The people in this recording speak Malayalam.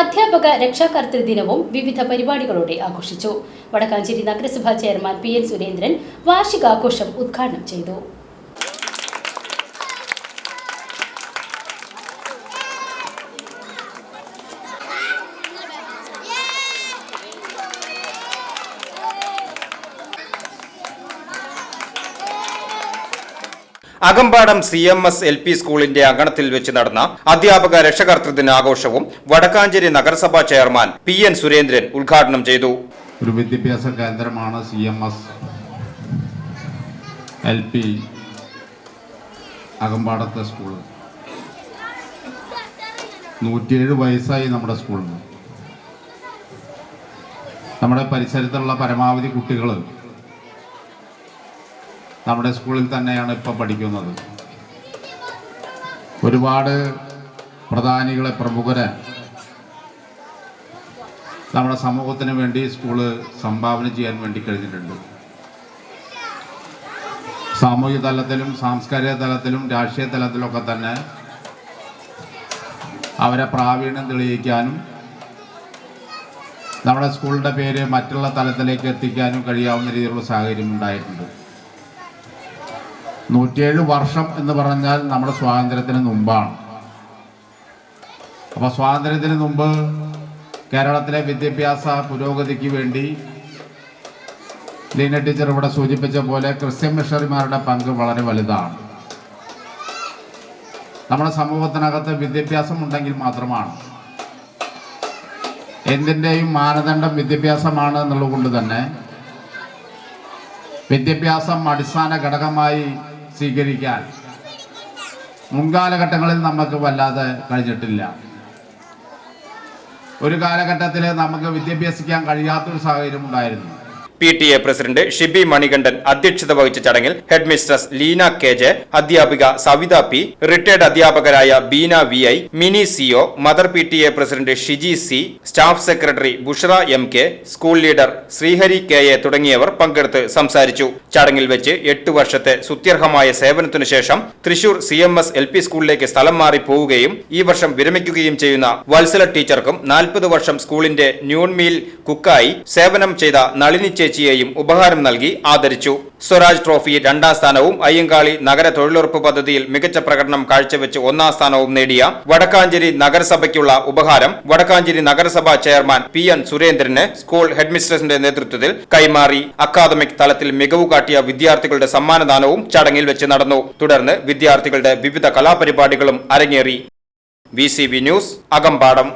അധ്യാപക രക്ഷാകർത്തൃ ദിനവും വിവിധ പരിപാടികളോടെ ആഘോഷിച്ചു. വടക്കാഞ്ചേരി നഗരസഭാ ചെയർമാൻ പി എൻ സുരേന്ദ്രൻ വാർഷികാഘോഷം ഉദ്ഘാടനം ചെയ്തു. Akampadam C M S L P സ്കൂളിന്റെ അങ്കണത്തിൽ വെച്ച് നടന്ന അധ്യാപക രക്ഷകർത്തൃ ദിനാഘോഷവും വടക്കാഞ്ചേരി നഗരസഭാ ചെയർമാൻ പി എൻ സുരേന്ദ്രൻ ഉദ്ഘാടനം ചെയ്തു. ഒരു വിദ്യാഭ്യാസ കേന്ദ്രമാണ് C M S L P അകമ്പാടത്തെ school നൂറ്റിയേഴ് വയസ്സായി നമ്മുടെ സ്കൂളിന്. നമ്മുടെ പരിസരത്തുള്ള പരമാവധി കുട്ടികൾ നമ്മുടെ സ്കൂളിൽ തന്നെയാണ് ഇപ്പം പഠിക്കുന്നത്. ഒരുപാട് പ്രധാനികളെ പ്രമുഖരെ നമ്മുടെ സമൂഹത്തിന് വേണ്ടി സ്കൂൾ സംഭാവന ചെയ്യാൻ വേണ്ടി കഴിഞ്ഞിട്ടുണ്ട്. സാമൂഹിക തലത്തിലും സാംസ്കാരിക തലത്തിലും രാഷ്ട്രീയ തലത്തിലൊക്കെ തന്നെ അവരെ പ്രാവീണ്യം തെളിയിക്കാനും നമ്മുടെ സ്കൂളിന്റെ പേര് മറ്റുള്ള തലത്തിലേക്ക് എത്തിക്കാനും കഴിയാവുന്ന രീതിയിലുള്ള സാഹചര്യം ഉണ്ടായിട്ടുണ്ട്. നൂറ്റിയേഴ് വർഷം എന്ന് പറഞ്ഞാൽ നമ്മുടെ സ്വാതന്ത്ര്യത്തിന് മുമ്പാണ്. അപ്പോൾ സ്വാതന്ത്ര്യത്തിന് മുമ്പ് കേരളത്തിലെ വിദ്യാഭ്യാസ പുരോഗതിക്ക് വേണ്ടി ലീന ടീച്ചർ ഇവിടെ സൂചിപ്പിച്ച പോലെ ക്രിസ്ത്യൻ മിഷണറിമാരുടെ പങ്ക് വളരെ വലുതാണ്. നമ്മുടെ സമൂഹത്തിനകത്ത് വിദ്യാഭ്യാസം ഉണ്ടെങ്കിൽ മാത്രമാണ്. എന്തിന്റെയും മാനദണ്ഡം വിദ്യാഭ്യാസമാണ് എന്നുള്ളത് കൊണ്ട് തന്നെ വിദ്യാഭ്യാസം അടിസ്ഥാന ഘടകമായി സ്വീകരിക്കാൻ. മുൻകാലഘട്ടങ്ങളിൽ നമുക്ക് വല്ലാതെ കഴിഞ്ഞിട്ടില്ല. ഒരു കാലഘട്ടത്തിൽ നമുക്ക് വിദ്യാഭ്യസിക്കാൻ കഴിയാത്തൊരു സാഹചര്യം ഉണ്ടായിരുന്നു. P T A president Shibi Manikandan അധ്യക്ഷത വഹിച്ച ചടങ്ങിൽ ഹെഡ്മിസ്ട്രസ് ലീന കെ ജെ അധ്യാപിക സവിത പി റിട്ടയർഡ് അധ്യാപകരായ Beena V I Mini CO mother P T A president Shiji C staff secretary Bushara M K school leader Sreehari K A തുടങ്ങിയവർ പങ്കെടുത്ത് സംസാരിച്ചു. ചടങ്ങിൽ വെച്ച് എട്ട് വർഷത്തെ സുത്യർഹമായ സേവനത്തിനു ശേഷം Thrissur C M S L P സ്കൂളിലേക്ക് സ്ഥലം മാറി പോവുകയും ഈ വർഷം വിരമിക്കുകയും ചെയ്യുന്ന വത്സല ടീച്ചർക്കും നാൽപ്പത് വർഷം സ്കൂളിന്റെ ന്യൂൺമീൽ കുക്കായി സേവനം ചെയ്ത നളിനി ചേച്ചിയെയും ഉപഹാരം നൽകി ആദരിച്ചു. സ്വരാജ് ട്രോഫി രണ്ടാം സ്ഥാനവും അയ്യങ്കാളി നഗര തൊഴിലുറപ്പ് പദ്ധതിയിൽ മികച്ച പ്രകടനം കാഴ്ചവെച്ച് ഒന്നാം സ്ഥാനവും നേടിയ വടക്കാഞ്ചേരി നഗരസഭയ്ക്കുള്ള ഉപഹാരം വടക്കാഞ്ചേരി നഗരസഭാ ചെയർമാൻ പി എൻ സുരേന്ദ്രന് സ്കൂൾ ഹെഡ്മിസ്ട്രസിന്റെ നേതൃത്വത്തിൽ കൈമാറി. അക്കാദമിക് തലത്തിൽ മികവ് കാട്ടിയ വിദ്യാർത്ഥികളുടെ സമ്മാനദാനവും ചടങ്ങിൽ വെച്ച് നടന്നു. തുടർന്ന് വിദ്യാർത്ഥികളുടെ വിവിധ കലാപരിപാടികളും അരങ്ങേറി. V news Akampadam.